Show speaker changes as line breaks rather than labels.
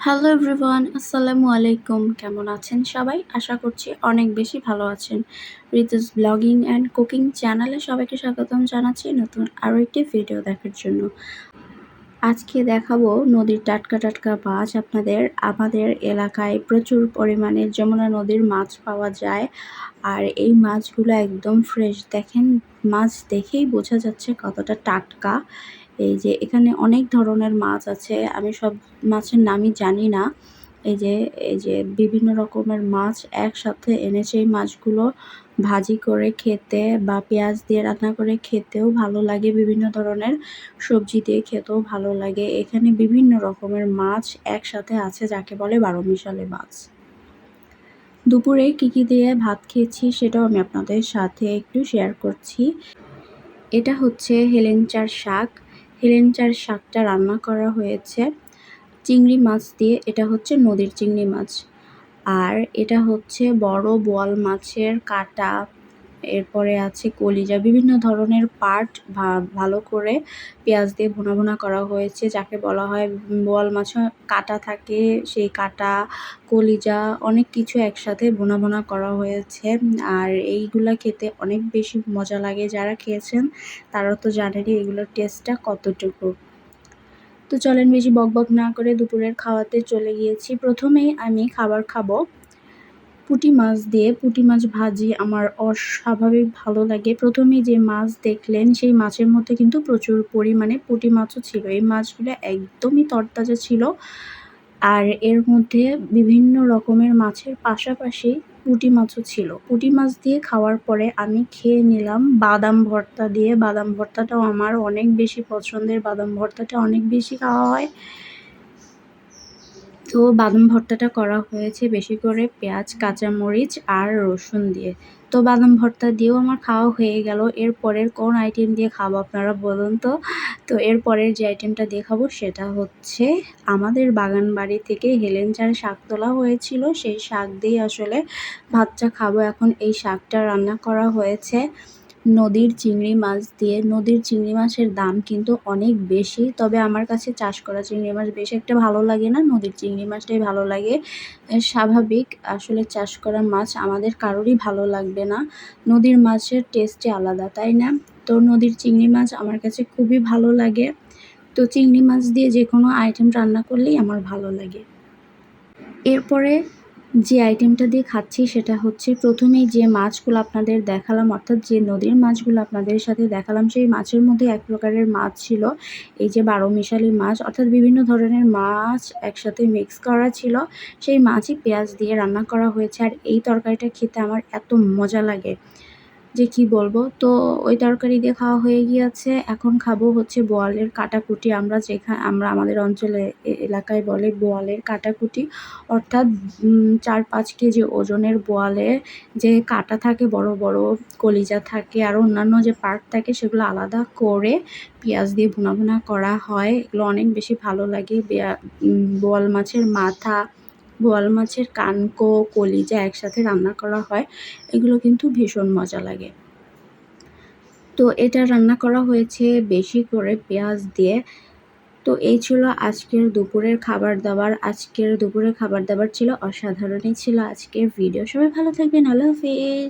Hello everyone আসসালামু আলাইকুম। কেমন আছেন সবাই? আশা করছি অনেক বেশি ভালো আছেন। রিতুস ব্লগিং অ্যান্ড কুকিং চ্যানেলে সবাইকে স্বাগতম জানাচ্ছি নতুন আরও একটি ভিডিও দেখার জন্য। আজকে দেখাবো নদীর টাটকা টাটকা মাছ। আপনাদের, আমাদের এলাকায় প্রচুর পরিমাণে যমুনা নদীর মাছ পাওয়া যায়। আর এই মাছগুলো একদম ফ্রেশ দেখেন, মাছ দেখেই বোঝা যাচ্ছে কতটা টাটকা। এই যে এখানে অনেক ধরনের মাছ আছে। আমি সব মাছের নামই জানি না। এই যে এই যে বিভিন্ন রকমের মাছ একসাথে এনেছে এই মাছগুলো ভাজি করে খেতে বা পেঁয়াজ দিয়ে রান্না করে খেতেও ভালো লাগে। বিভিন্ন ধরনের সবজি দিয়ে খেতেও ভালো লাগে। এখানে বিভিন্ন রকমের মাছ একসাথে আছে যাকে বলে বারো মিশালে মাছ। দুপুরে কী কী দিয়ে ভাত খেয়েছি সেটাও আমি আপনাদের সাথে একটু শেয়ার করছি। এটা হচ্ছে হেলেঞ্চার শাক। হেলেঞ্চার শাকটা রান্না করা হয়েছে। চিংড়ি মাছ দিয়ে, এটা হচ্ছে নদীর চিংড়ি মাছ। আর এটা হচ্ছে বড় বোয়াল মাছের কাটা এরপরে আছে কলিজা। বিভিন্ন ধরনের পার্ট ভালো করে পেঁয়াজ দিয়ে ভুনা ভুনা করা হয়েছে, যাকে বলা হয় বোয়াল মাছে। কাটা থাকে, সেই কাটা, কলিজা, অনেক কিছু একসাথে ভুনা ভুনা করা হয়েছে। আর এইগুলা খেতে অনেক বেশি মজা লাগে। যারা খেয়েছেন, তারা তো জানেনই এগুলোর টেস্টটা কতটুকু। তো চলেন বেশি বকবক না করে দুপুরের খাওয়াতে চলে গিয়েছি। প্রথমেই আমি খাবার খাব পুঁটি মাছ দিয়ে পুঁটি মাছ ভাজি আমার অস্বাভাবিক ভালো লাগে। প্রথমেই যে মাছ দেখলেন, সেই মাছের মধ্যে কিন্তু প্রচুর পরিমাণে পুঁটি মাছও ছিল। এই মাছগুলো একদমই তরতাজা ছিল। আর এর মধ্যে বিভিন্ন রকমের মাছের পাশাপাশি পুঁটি মাছও ছিল। পুঁটি মাছ দিয়ে খাওয়ার পরে আমি খেয়ে নিলাম বাদাম ভর্তা দিয়ে। বাদাম ভর্তাটাও আমার অনেক বেশি পছন্দের। বাদাম ভর্তাটা অনেক বেশি খাওয়া হয়। তো বাদাম ভর্তাটা করা হয়েছে বেশি করে পেঁয়াজ, কাঁচামরিচ আর রসুন দিয়ে। তো বাদাম ভর্তা দিয়েও আমার খাওয়া হয়ে গেল। এর পরের কোন আইটেম দিয়ে খাব আপনারা বলুন তো? তো এর পরের যে আইটেমটা দিয়ে খাব সেটা হচ্ছে আমাদের বাগান বাড়ি থেকে হেলেন চার শাক তোলা হয়েছিল। সেই শাক দিয়ে আসলে ভাতটা খাব। এখন এই শাকটা রান্না করা হয়েছে। নদীর চিংড়ি মাছ দিয়ে। নদীর চিংড়ি মাছের দাম কিন্তু অনেক বেশি, তবে আমার কাছে চাষ করা চিংড়ি মাছ বেশি একটা ভালো লাগে না। নদীর চিংড়ি মাছটাই ভালো লাগে। স্বাভাবিক আসলে চাষ করা মাছ আমাদের কারোরই ভালো লাগবে না। নদীর মাছের টেস্টই আলাদা, তাই না? তো নদীর চিংড়ি মাছ আমার কাছে খুবই ভালো লাগে। তো চিংড়ি মাছ দিয়ে যে কোনো আইটেম রান্না করলেই আমার ভালো লাগে। এরপরে যে আইটেমটা দিয়ে খাচ্ছি সেটা হচ্ছে প্রথমেই যে মাছগুলো আপনাদের দেখালাম, অর্থাৎ যে নদীর মাছগুলো আপনাদের সাথে দেখালাম, সেই মাছের মধ্যে এক প্রকারের মাছ ছিল, এই যে বারো মিশালি মাছ, অর্থাৎ বিভিন্ন ধরনের মাছ একসাথে মিক্স করা ছিল, সেই মাছই পেঁয়াজ দিয়ে রান্না করা হয়েছে, আর এই তরকারিটা খেতে আমার এত মজা লাগে। যে কি বলব? তো ওই তরকারি দিয়ে খাওয়া হয়ে গিয়েছে। এখন খাব হচ্ছে বোয়ালের কাটাকুটি। আমরা যেখানে আমরা আমাদের অঞ্চলে এলাকায় বলে বোয়ালের কাটাকুটি। অর্থাৎ চার পাঁচ কেজি ওজনের বোয়ালে যে কাটা থাকে, বড় বড় কলিজা থাকে, আর অন্যান্য যে পার্ট থাকে, সেগুলো আলাদা করে পেঁয়াজ দিয়ে ভুনা ভুনা করা হয়। এগুলো অনেক বেশি ভালো লাগে। বোয়াল মাছের মাথা বোয়াল মাছের কানকো, কলিজা একসাথে রান্না করা হয়। এগুলো কিন্তু ভীষণ মজা লাগে। তো এটা রান্না করা হয়েছে বেশি করে পেঁয়াজ দিয়ে। তো এই ছিল আজকের দুপুরের খাবার দাবার। আজকের দুপুরের খাবার দাবার ছিল অসাধারণই ছিল আজকের ভিডিও। সবাই ভালো থাকবেন। আল্লাহ হাফিজ।